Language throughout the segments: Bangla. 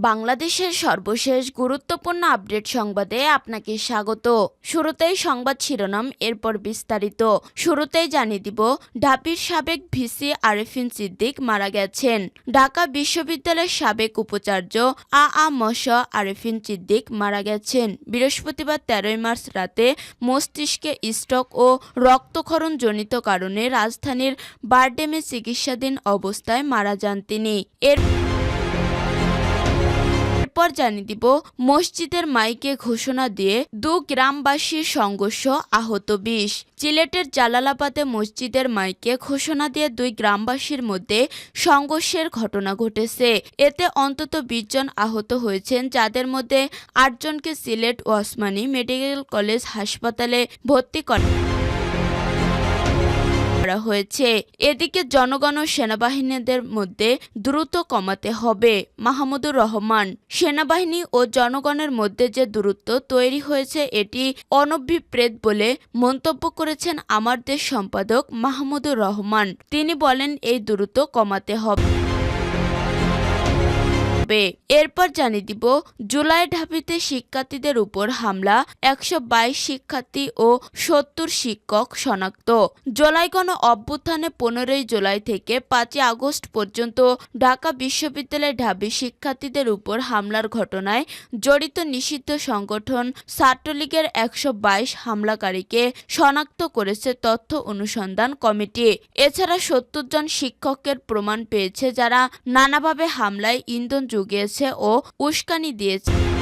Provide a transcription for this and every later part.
বাংলাদেশের সর্বশেষ গুরুত্বপূর্ণ আপডেট সংবাদে আপনাকে স্বাগত। শুরুতেই সংবাদ শিরোনাম, এরপর বিস্তারিত। শুরুতেই জানিয়ে দিব, ঢাবির সাবেক ভিসি আরেফিন সিদ্দিক মারা গেছেন। ঢাকা বিশ্ববিদ্যালয়ের সাবেক উপাচার্য আ আ মশ আরেফিন সিদ্দিক মারা গেছেন। বৃহস্পতিবার তেরোই মার্চ রাতে মস্তিষ্কে স্ট্রোক ও রক্তক্ষরণ জনিত কারণে রাজধানীর বারডেমে চিকিৎসাধীন অবস্থায় মারা যান তিনি। এর এরপর জানিয়ে দিব, মসজিদের মাইকে ঘোষণা দিয়ে দু গ্রামবাসীর সংঘর্ষ আহত বিশ। সিলেটের জালালাবাদে মসজিদের মাইকে ঘোষণা দিয়ে দুই গ্রামবাসীর মধ্যে সংঘর্ষের ঘটনা ঘটেছে। এতে অন্তত বিশ জন আহত হয়েছেন, যাদের মধ্যে আটজনকে সিলেট ওসমানী মেডিকেল কলেজ হাসপাতালে ভর্তি করা করা হয়েছে। এদিকে জনগণ ও সেনাবাহিনীদের মধ্যে দ্রুত কমাতে হবে মাহমুদুর রহমান। সেনাবাহিনী ও জনগণের মধ্যে যে দূরত্ব তৈরি হয়েছে, এটি অনভিপ্রেত বলে মন্তব্য করেছেন আমার দেশ সম্পাদক মাহমুদুর রহমান। তিনি বলেন, এই দূরত্ব কমাতে হবে। হবে। এরপর জানিয়ে দিব, জুলাই ঢাবিতে শিক্ষার্থীদের উপর হামলা, একশো বাইশ শিক্ষার্থী ও সত্তর শিক্ষক শনাক্ত। জুলাই গণ অভ্যুত্থানে পনেরোই জুলাই থেকে পাঁচই আগস্ট পর্যন্ত ঢাকা বিশ্ববিদ্যালয় ঢাবি শিক্ষার্থীদের উপর হামলার ঘটনায় জড়িত নিষিদ্ধ সংগঠন ছাত্রলীগের একশো বাইশ হামলাকারীকে শনাক্ত করেছে তথ্য অনুসন্ধান কমিটি। এছাড়া সত্তর জন শিক্ষকের প্রমাণ পেয়েছে যারা নানাভাবে হামলায় ইন্ধন জুগিয়েছে ও উস্কানি দিয়েছে।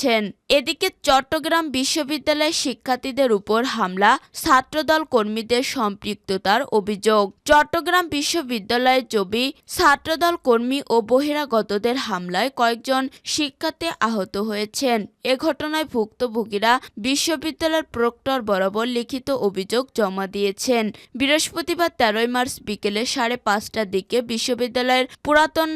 করেছেন। এদিকে চট্টগ্রাম বিশ্ববিদ্যালয়ের শিক্ষার্থীদের উপর হামলা, ছাত্রদল কর্মীদের সম্পৃক্ততার অভিযোগ। চট্টগ্রাম বিশ্ববিদ্যালয়ের জবি, ছাত্রদল কর্মী ও বহিরাগতদের হামলায় কয়েকজন শিক্ষার্থী আহত হয়েছেন। এ ঘটনায় ভুক্তভোগীরা বিশ্ববিদ্যালয়ের প্রক্টর বরাবর লিখিত অভিযোগ জমা দিয়েছেন। বৃহস্পতিবার তেরোই মার্চ বিকেলে সাড়ে পাঁচটার দিকে বিশ্ববিদ্যালয়ের পুরাতন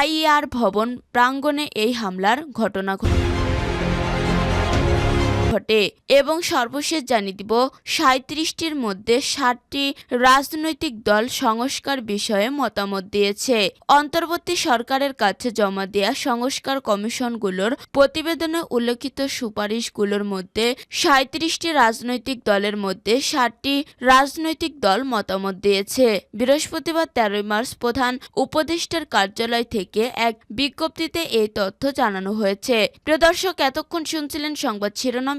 আইআর ভবন প্রাঙ্গণে এই হামলার ঘটনা ঘটে। ঘটে এবং সর্বশেষ জানিয়ে দিব সাঁত্রিশটির মধ্যে ষাটটি রাজনৈতিক দল সংস্কার বিষয়ে মতামত দিয়েছে। অন্তর্বর্তী সরকারের কাছে জমা দেওয়া সংস্কার কমিশনগুলোর প্রতিবেদনে উল্লেখিত সুপারিশগুলোর মধ্যে সাঁত্রিশটি রাজনৈতিক দলের মধ্যে ষাটটি রাজনৈতিক দল মতামত দিয়েছে। বৃহস্পতিবার তেরোই মার্চ প্রধান উপদেষ্টার কার্যালয় থেকে এক বিজ্ঞপ্তিতে এই তথ্য জানানো হয়েছে। প্রিয় দর্শক, এতক্ষণ শুনছিলেন সংবাদ শিরোনাম।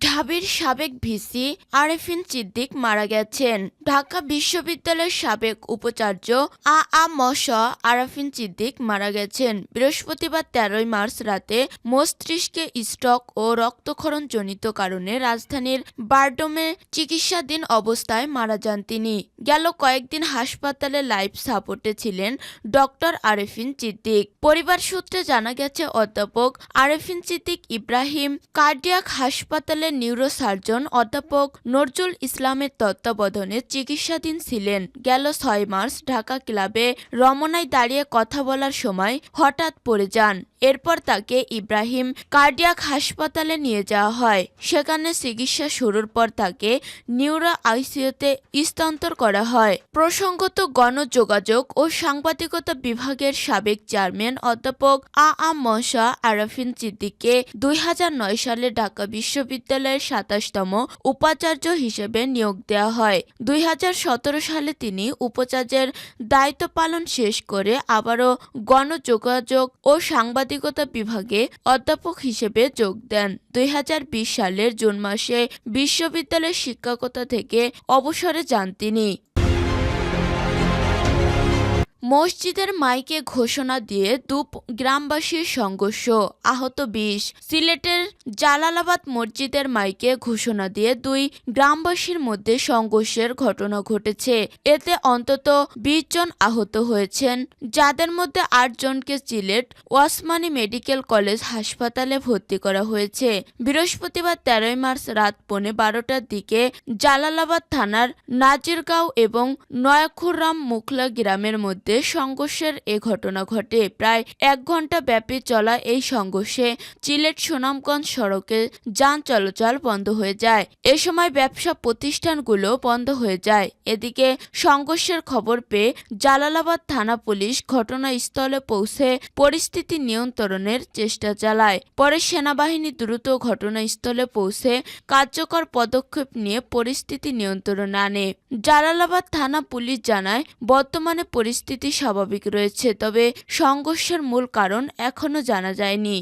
ঢাবির সাবেক ভিসি আরেফিন সিদ্দিক মারা গেছেন। ঢাকা বিশ্ববিদ্যালয়ের সাবেক উপাচার্য আ আ মশ আরাফিন সিদ্দিক মারা গেছেন। বৃহস্পতিবার তেরোই মার্চ রাতে মস্তিষ্কে স্ট্রোক ও রক্তক্ষরণ জনিত কারণে রাজধানীর বারডোমে চিকিৎসাধীন অবস্থায় মারা যান তিনি। গেল কয়েকদিন হাসপাতালে লাইফ সাপোর্টে ছিলেন ডক্টর আরেফিন সিদ্দিক। পরিবার সূত্রে জানা গেছে, অধ্যাপক আরেফিন সিদ্দিক ইব্রাহিম কার্ডিয়াক হাসপাতালের নিউরোসার্জন অধ্যাপক নজরুল ইসলামের তত্ত্বাবধানে চিকিৎসাধীন ছিলেন। গেল ছয় মার্চ ঢাকা ক্লাবে রমনায় দাঁড়িয়ে কথা বলার সময় হঠাৎ পড়ে যান। এরপর তাকে ইব্রাহিম কার্ডিয়াক হাসপাতালে নিয়ে যাওয়া হয়। সেখানে চিকিৎসা শুরুর পর তাকে নিউরো আইসিইউতে স্থানান্তর করা হয়। প্রসঙ্গত গণযোগাযোগ ও সাংবাদিকতা বিভাগের সাবেক চেয়ারম্যান অধ্যাপক আ আ মশা আরাফিন সিদ্দিককে দুই হাজার নয় সালে ঢাকা বিশ্ববিদ্যালয়ের সাতাশতম উপাচার্য হিসেবে নিয়োগ দেওয়া হয়। দুই হাজার সতেরো সালে তিনি উপাচার্যের দায়িত্ব পালন শেষ করে আবারও গণযোগাযোগ ও সাংবাদিকতা বিভাগে অধ্যাপক হিসেবে যোগ দেন। দুই হাজার বিশ সালের জুন মাসে বিশ্ববিদ্যালয়ের শিক্ষকতা থেকে অবসরে যান তিনি। মসজিদের মাইকে ঘোষণা দিয়ে দুপ গ্রামবাসীর সংঘর্ষ, আহত বিশ। সিলেটের জালালাবাদ মসজিদের মাইকে ঘোষণা দিয়ে দুই গ্রামবাসীর মধ্যে সংঘর্ষের ঘটনা ঘটেছে। এতে অন্তত বিশ জন আহত হয়েছেন, যাদের মধ্যে আট জনকে সিলেট ওয়াসমানী মেডিকেল কলেজ হাসপাতালে ভর্তি করা হয়েছে। বৃহস্পতিবার তেরোই মার্চ রাত পৌনে বারোটার দিকে জালালাবাদ থানার নাজিরগাঁও এবং নয়াখুররাম মুখলা গ্রামের মধ্যে সংঘর্ষের এ ঘটনা ঘটে। প্রায় এক ঘণ্টা ব্যাপী চলা এই সংঘর্ষে চিলেট সুনামগঞ্জ সড়কে যান চলাচল বন্ধ হয়ে যায়। এ সময় ব্যবসা প্রতিষ্ঠানগুলো বন্ধ হয়ে যায়। এদিকে সংঘর্ষের খবর পেয়ে জালালাবাদ থানা পুলিশ ঘটনাস্থলে পৌঁছে পরিস্থিতি নিয়ন্ত্রণের চেষ্টা চালায়। পরে সেনাবাহিনী দ্রুত ঘটনাস্থলে পৌঁছে কার্যকর পদক্ষেপ নিয়ে পরিস্থিতি নিয়ন্ত্রণে আনে। জালালাবাদ থানা পুলিশ জানায়, বর্তমানে পরিস্থিতি স্বাভাবিক রয়েছে তবে সংঘর্ষের মূল কারণ এখনও জানা যায়নি।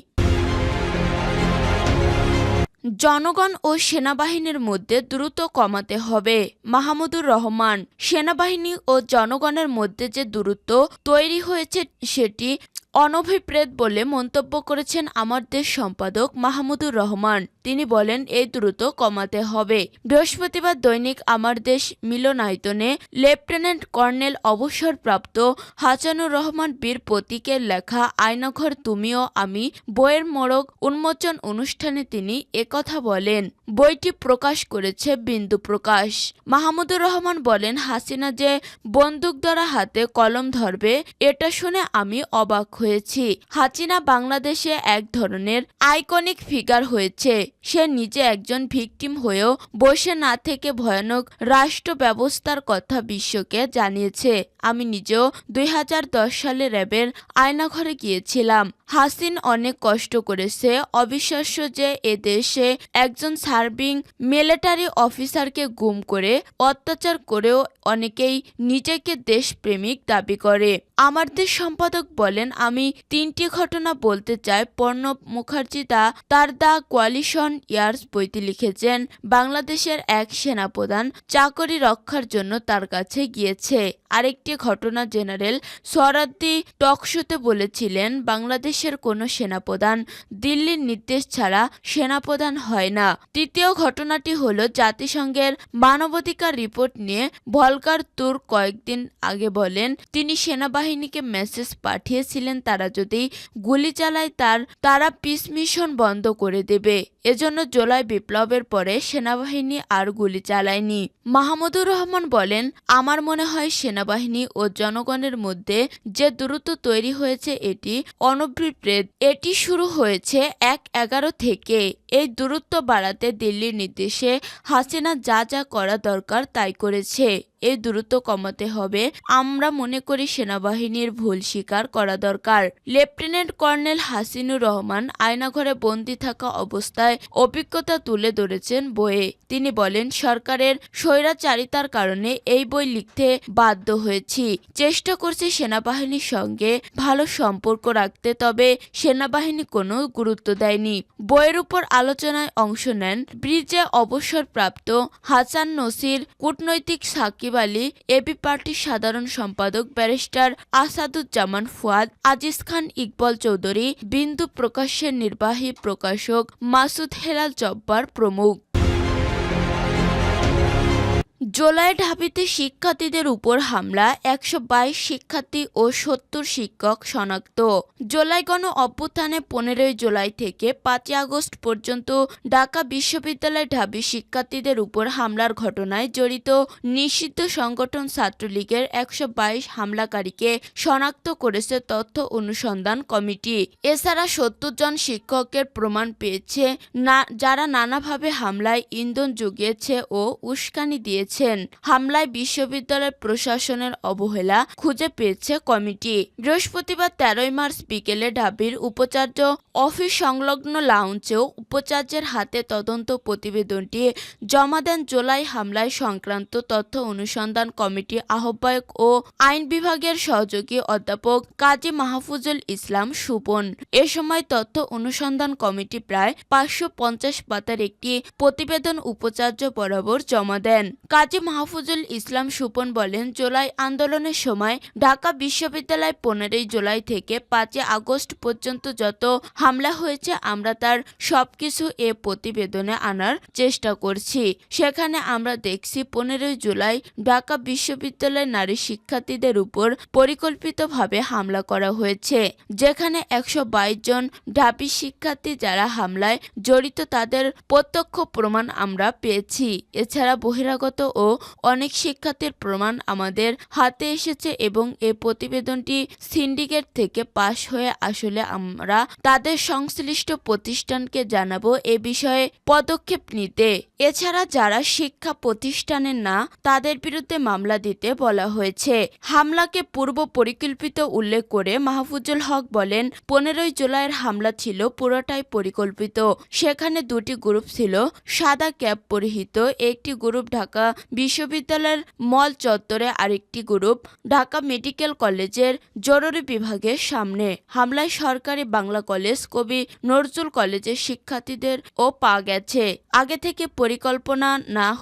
জনগণ ও সেনাবাহিনীর মধ্যে দ্রুত কমাতে হবে, মাহমুদুর রহমান। সেনাবাহিনী ও জনগণের মধ্যে যে দূরত্ব তৈরি হয়েছে, সেটি অনভিপ্রেত বলে মন্তব্য করেছেন আমার দেশ সম্পাদক মাহমুদুর রহমান। তিনি বলেন এই দ্রুত কমাতে হবে। বৃহস্পতিবার দৈনিক আমার দেশ মিলনায়তনে লেফটেন্যান্ট কর্নেল অবসরপ্রাপ্ত হাসানুর রহমান বীর প্রতীকের লেখা, আয়নাঘর তুমিও আমি বইয়ের মোড়ক উন্মোচন অনুষ্ঠানে তিনি একথা বলেন। বইটি প্রকাশ করেছে বিন্দু প্রকাশ। মাহমুদুর রহমান বলেন, হাসিনা যে বন্দুক দ্বারা হাতে কলম ধরবে, এটা শুনে আমি অবাক হয়েছি। হাসিনা বাংলাদেশে এক ধরনের আইকনিক ফিগার হয়েছে। সে নিজে একজন ভিকটিম হয়েও বসে না থেকে ভয়ানক রাষ্ট্র ব্যবস্থার কথা বিশ্বকে জানিয়েছে। আমি নিজেও দুই হাজার দশ সালে র্যাবের আয়নাঘরে গিয়েছিলাম। হাসিন অনেক কষ্ট করেছে। অবিশ্বাস্য যে এ দেশে একজন সার্ভিং মিলিটারি অফিসারকে গুম করে অত্যাচার করেও অনেকেই নিজেকে দেশপ্রেমিক দাবি করে। আমার দেশ সম্পাদক বলেন, আমি তিনটি ঘটনা বলতে চাই। প্রণব মুখার্জি দা, তার দ্য কোয়ালিশন ইয়ার্স বইতে লিখেছেন, বাংলাদেশের এক সেনাপ্রধান চাকরি রক্ষার জন্য তার কাছে গিয়েছে। আরেকটি ঘটনা জেনারেল সরাদ্দি টকশোতে বলেছিলেন, বাংলাদেশের কোনো সেনাপ্রধান দিল্লির নির্দেশ ছাড়া সেনাপ্রধান হয় না। তৃতীয় ঘটনাটি হলো জাতিসংঘের মানবাধিকার রিপোর্ট নিয়ে ভলকার তুর কয়েকদিন আগে বলেন, তিনি সেনাবাহিনীকে মেসেজ পাঠিয়েছিলেন, তারা যদি গুলি চালায় তার, তারা পিস মিশন বন্ধ করে দেবে। এজন্য জুলাই বিপ্লবের পরে সেনাবাহিনী আর গুলি চালায়নি। মাহমুদুর রহমান বলেন, আমার মনে হয় সেনাবাহিনী ও জনগণের মধ্যে যে দূরত্ব তৈরি হয়েছে এটি অনভিপ্রেত। এটি শুরু হয়েছে এক এগারো থেকে। এই দূরত্ব বাড়াতে দিল্লির নির্দেশে হাসিনা যা যা করা দরকার তাই করেছে। এই দূরত্ব কমাতে হবে। আমরা মনে করি সেনাবাহিনীর ভুল স্বীকার করা দরকার। লেফটেন্যান্ট কর্নেল হাসিনুর রহমান আয়নাঘরে বন্দি থাকা অবস্থায় অভিজ্ঞতা তুলে ধরেছেন বইয়ে। তিনি বলেন, সরকারের স্বৈরাচারিতার কারণে এই বই লিখতে বাধ্য হয়েছি। চেষ্টা করছি সেনাবাহিনীর সঙ্গে ভালো সম্পর্ক রাখতে, তবে সেনাবাহিনী কোনো গুরুত্ব দেয়নি। বইয়ের উপর আলোচনায় অংশ নেন ব্রিজে অবসরপ্রাপ্ত হাসান নসির, কূটনৈতিক সাকিব আলী এবি পার্টির সাধারণ সম্পাদক ব্যারিস্টার আসাদুজ্জামান ফুয়াদ, আজিজ খান ইকবল চৌধুরী, বিন্দু প্রকাশ্যের নির্বাহী প্রকাশক মাসুদ হেলাল জব্বার প্রমুখ। জুলাই ঢাবিতে শিক্ষার্থীদের উপর হামলা, একশো বাইশ শিক্ষার্থী ও সত্তর শিক্ষক শনাক্ত। জুলাই গণ অভ্যুত্থানে পনেরোই জুলাই থেকে পাঁচই আগস্ট পর্যন্ত ঢাকা বিশ্ববিদ্যালয় ঢাবি শিক্ষার্থীদের উপর হামলার ঘটনায় জড়িত নিষিদ্ধ সংগঠন ছাত্রলীগের একশো বাইশ হামলাকারীকে শনাক্ত করেছে তথ্য অনুসন্ধান কমিটি। এছাড়া সত্তর জন শিক্ষকের প্রমাণ পেয়েছে, না, যারা নানাভাবে হামলায় ইন্ধন জুগিয়েছে ও উস্কানি দিয়েছেন। হামলায় বিশ্ববিদ্যালয় প্রশাসনের অবহেলা খুঁজে পেয়েছে কমিটি। বৃহস্পতিবার তেরোই মার্চ বিকেলে ঢাবির উপাচার্য অফিস সংলগ্ন লাউঞ্চেও উপাচার্যের হাতে তদন্ত প্রতিবেদনটি জমা দেন জুলাই হামলায় সংক্রান্ত তথ্য অনুসন্ধান কমিটি আহ্বায়ক ও আইন বিভাগের সহযোগী অধ্যাপক কাজী মাহফুজুল ইসলাম সুপন। এ সময় তথ্য অনুসন্ধান কমিটি প্রায় পাঁচশো পঞ্চাশ পাতার একটি প্রতিবেদন উপাচার্য বরাবর জমা দেন। কাজী মাহফুজুল ইসলাম সুপন বলেন, জুলাই আন্দোলনের সময় ঢাকা বিশ্ববিদ্যালয় পনেরোই জুলাই থেকে পাঁচই আগস্ট পর্যন্ত যত হামলা হয়েছে, আমরা তার সবকিছু এ প্রতিবেদনে আনার চেষ্টা করছি। সেখানে আমরা দেখছি পনেরোই জুলাই ঢাকা বিশ্ববিদ্যালয়ের নারী শিক্ষার্থীদের উপর পরিকল্পিতভাবে হামলা করা হয়েছে, যেখানে একশো বাইশ জন ঢাবি শিক্ষার্থী যারা হামলায় জড়িত তাদের প্রত্যক্ষ প্রমাণ আমরা পেয়েছি। এছাড়া বহিরাগত ও অনেক শিক্ষার্থীর প্রমাণ আমাদের হাতে এসেছে এবং এ প্রতিবেদনটি সিন্ডিকেট থেকে পাশ হয়ে আসলে আমরা তাদের সংশ্লিষ্ট প্রতিষ্ঠানকে জানাব এ বিষয়ে পদক্ষেপ নিতে। এছাড়া যারা শিক্ষা প্রতিষ্ঠানের না, তাদের বিরুদ্ধে মামলা দিতে বলা হয়েছে। হামলাকে পূর্ব পরিকল্পিত উল্লেখ করে মাহফুজুল হক বলেন, পনেরোই জুলাইয়ের হামলা ছিল পুরোটাই পরিকল্পিত। সেখানে দুটি গ্রুপ ছিল, সাদা ক্যাব পরিহিত, একটি গ্রুপ ঢাকা বিশ্ববিদ্যালয়ের মল চত্বরে আরেকটি গ্রুপ ঢাকা মেডিকেল কলেজের জরুরি বিভাগের সামনে। হামলায় সরকারি বাংলা কলেজ কবি নজরুল কলেজের শিক্ষার্থীদের ও পা গেছে। আগে থেকে পরিকল্পনা না